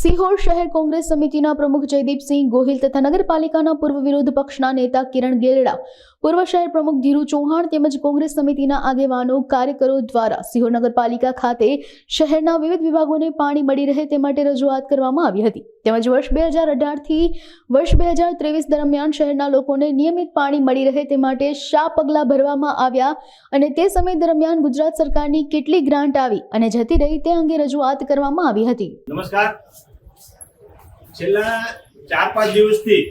સિહોર શહેર કોંગ્રેસ સમિતિના પ્રમુખ જયદીપસિંહ ગોહિલ તથા નગરપાલિકાના પૂર્વ વિરોધ પક્ષના નેતા કિરણ ગેરડા, પૂર્વ શહેર પ્રમુખ ધીરુ ચૌહાણ તેમજ કોંગ્રેસ સમિતિના આગેવાનો, કાર્યકરો દ્વારા સિહોર નગરપાલિકા ખાતે શહેરના વિવિધ વિભાગોને પાણી મળી રહે તે માટે રજૂઆત કરવામાં આવી હતી. તેમજ વર્ષ બે હજાર અઢારથી વર્ષ બે હજાર ત્રેવીસ દરમિયાન શહેરના લોકોને નિયમિત પાણી મળી રહે તે માટે શા પગલાં ભરવામાં આવ્યા અને તે સમય દરમિયાન ગુજરાત સરકારની કેટલી ગ્રાન્ટ આવી અને જતી રહી તે અંગે રજૂઆત કરવામાં આવી હતી. નમસ્કાર. છેલ્લા ચાર, પાંચ દિવસથી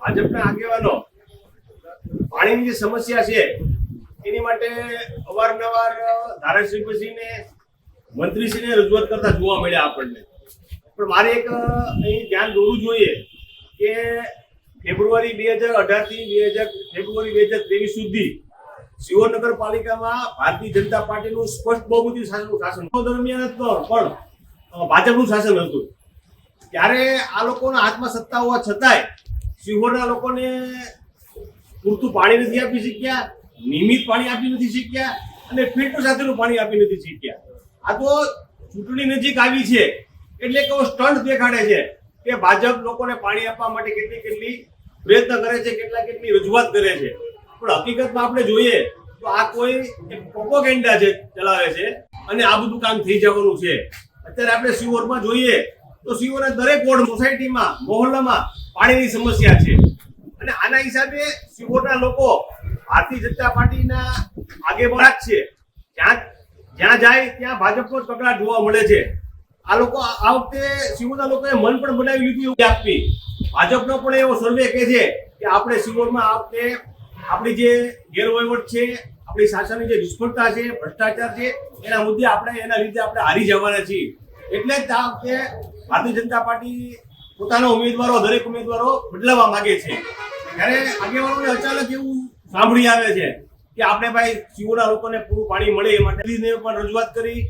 ભાજપના આગેવાનો પાણીની જે સમસ્યા છે, એની માટે અવારનવાર ધારાસભ્યશ્રીને, મંત્રીશ્રીને રજૂઆત કરતા જોવા મળ્યા આપણને. પણ મારે એક અહીં ધ્યાન દોરવું જોઈએ કે ફેબ્રુઆરી બે હજાર અઢારથી બે હજાર, ફેબ્રુઆરી બે હજાર ત્રેવીસ સુધી સિહોર નગરપાલિકામાં ભારતીય જનતા પાર્ટીનું સ્પષ્ટ બહુમતી શાસનનું શાસન દરમિયાન જ પણ ભાજપનું શાસન હતું. ત્યારે આ લોકોના હાથમાં સત્તા હોવા છતાંય સિહોરના લોકોને પૂરતું પાણી નથી આપી શક્યા, નિયમિત પાણી આપી નથી શક્યા અને ફિલ્ટર સાથેનું પાણી આપી નથી શક્યા. આ તો ચૂંટણી નજીક આવી છે, એટલે કે સ્ટન્ટ દેખાડે છે કે ભાજપ લોકોને પાણી આપવા માટે કેટલી કેટલી પ્રયત્ન કરે છે, કેટલા કેટલી રજૂઆત કરે છે. પણ હકીકતમાં આપણે જોઈએ તો આ કોઈ પ્રોપોગેન્ડા છે ચલાવે છે અને આ બધું કામ થઈ જવાનું છે. અત્યારે આપણે સિવોરમાં જોઈએ તો સીઓના દરેક વોર્ડ સોસાયટીમાં, મોહલ્લામાં પાણીની સમસ્યા છે. અને આના હિસાબે સીઓના લોકો ભારતીય જનતા પાર્ટીના આગેવાન જ છે. જ્યાં જ્યાં જાય ત્યાં ભાજપનો જ પકડા જોવા મળે છે. આ લોકો આ વખતે સીઓના લોકોએ મન પણ બનાવી લીધું એવું આપવી ભાજપનો પણ એવો સર્વે કહે છે કે આપણે સીઓરમાં આ વખતે આપણી જે ગેરવહીવટ છે, આપણી શાસનની જે નિષ્ફળતા છે, ભ્રષ્ટાચાર છે, એના મુદ્દે આપણે એના લીધે આપણે હારી જવાના છીએ. એટલે જ આ વખતે ભારતીય જનતા પાર્ટી પોતાના ઉમેદવારો, દરેક ઉમેદવારો બદલાવવા માંગે છે. ત્યારે આગેવાનોને અચાનક એવું સાંભળી આવે છે કે આપણે ભાઈ સિંહોના લોકોને પૂરું પાણી મળે એ માટે પણ રજૂઆત કરી,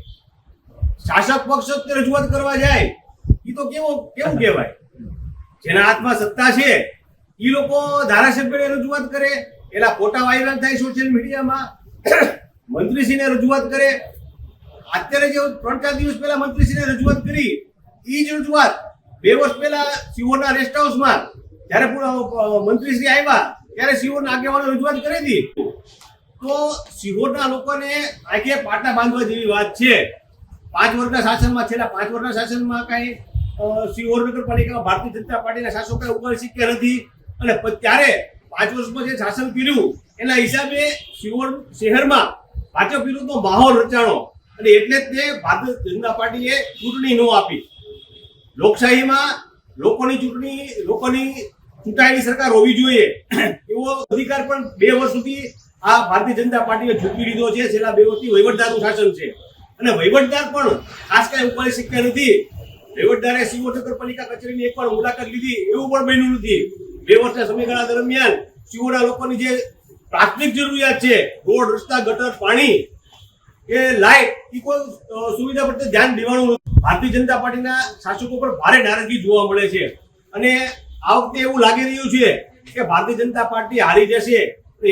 શાસક પક્ષ રજૂઆત કરવા જાય એ તો કેવો, કેવું કહેવાય? જેના હાથમાં સત્તા છે એ લોકો ધારાસભ્યને રજૂઆત કરે, એના ફોટા વાયરલ થાય સોશિયલ મીડિયામાં મંત્રીશ્રીને રજૂઆત કરે અત્યારે જે ત્રણ ચાર દિવસ પહેલા મંત્રીશ્રીને રજૂઆત કરી એ જ રજૂઆત. બે વર્ષ પહેલા સિહોરના રેસ્ટ હાઉસમાં જ્યારે મંત્રીશ્રી આવ્યા, ત્યારે સિહોરના આગેવાનો રજૂઆત કરી હતી. તો સિહોરના લોકોને આખે પાટા બાંધવા જેવી વાત છે. પાંચ વર્ષના શાસનમાં, છેલ્લા પાંચ વર્ષના શાસનમાં કાંઈ સિહોર નગરપાલિકામાં ભારતીય જનતા પાર્ટીના શાસકો કાંઈ ઉપર શીખ્યા નથી. અને ત્યારે પાંચ વર્ષમાં જે શાસન કર્યું, એના હિસાબે સિહોર શહેરમાં ભાજપ વિરુદ્ધનો માહોલ રચાણો અને એટલે જ તે ભારતીય જનતા પાર્ટીએ ચૂંટણી ન આપી. લોકશાહીમાં લોકોની ચૂંટણી, લોકોની ચૂંટાયેલી સરકાર હોવી જોઈએ. એવો અધિકાર પણ બે વર્ષ સુધી આ ભારતીય જનતા પાર્ટીએ ઝૂકી લીધો છે. છેલ્લા બે વર્ષથી વહીવટદારનું શાસન છે. અને વહીવટદાર પણ ખાસ કાંઈ ઉપાડી શક્યા નથી. વહીવટદારે સિંહો નગરપાલિકા કચેરીની એકવાર મુલાકાત લીધી. એવું પણ બન્યું નથી. બે વર્ષના સમયગાળા દરમિયાન સિંહોના લોકોની જે પ્રાથમિક જરૂરિયાત છે, રોડ, રસ્તા, ગટર, પાણી કે લાઇટ એ કોઈ સુવિધા પર ધ્યાન દેવાનું ભારતીય જનતા પાર્ટીના શાસકો પર ભારે નારાજગી જોવા મળે છે. અને આ વખતે એવું લાગી રહ્યું છે કે ભારતીય જનતા પાર્ટી હારી જશે.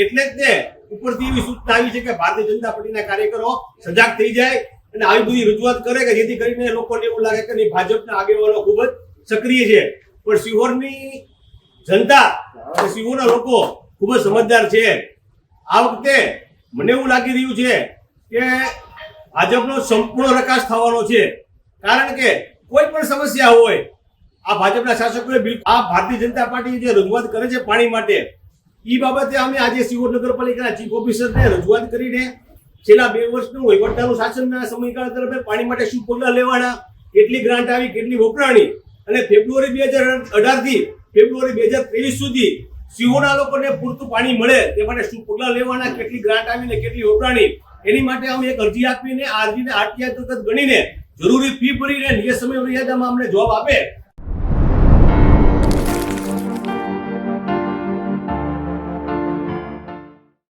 એટલે જ તે ઉપરથી એવી સૂચના આવી છે કે ભારતીય જનતા પાર્ટીના કાર્યકરો સજાગ થઈ જાય અને આવી બધી રજૂઆત કરે કે જેથી કરીને લોકોને એવું લાગે કે નહીં, ભાજપના આગેવાનો ખૂબ જ સક્રિય છે. પણ સિહોરની જનતા સિહોરના લોકો ખૂબ જ સમજદાર છે. આ વખતે મને એવું લાગી રહ્યું છે કે ભાજપનો સંપૂર્ણ પ્રકાશ થવાનો છે. કારણ કે કોઈ પણ સમસ્યા હોય, આ ભાજપના શાસકોએ બિલકુલ આ ભારતીય જનતા પાર્ટી જે રજૂઆત કરે છે પાણી માટે એ બાબતે અમે આજે સિહોર નગરપાલિકાના ચીફ ઓફિસરને રજૂઆત કરીને છેલ્લા બે વર્ષનું વહીવટદારનું શાસનના સમયગાળા દરમિયાન પાણી માટે શું પગલાં લેવાના, કેટલી ગ્રાન્ટ આવી, કેટલી વપરાણી, અને ફેબ્રુઆરી બે હજાર અઢારથી ફેબ્રુઆરી બે હજાર ત્રેવીસ સુધી સિંહોના લોકોને પૂરતું પાણી મળે, તે માટે શું પગલાં લેવાના, કેટલી ગ્રાન્ટ આવીને કેટલી વપરાણી, એની માટે અમે એક અરજી આપીને, આ અરજીને આરટીઆઈ અંતર્ગત ગણીને, જરૂરી ફી ભરીને, નિયત સમય મર્યાદામાં અમને જવાબ આપે.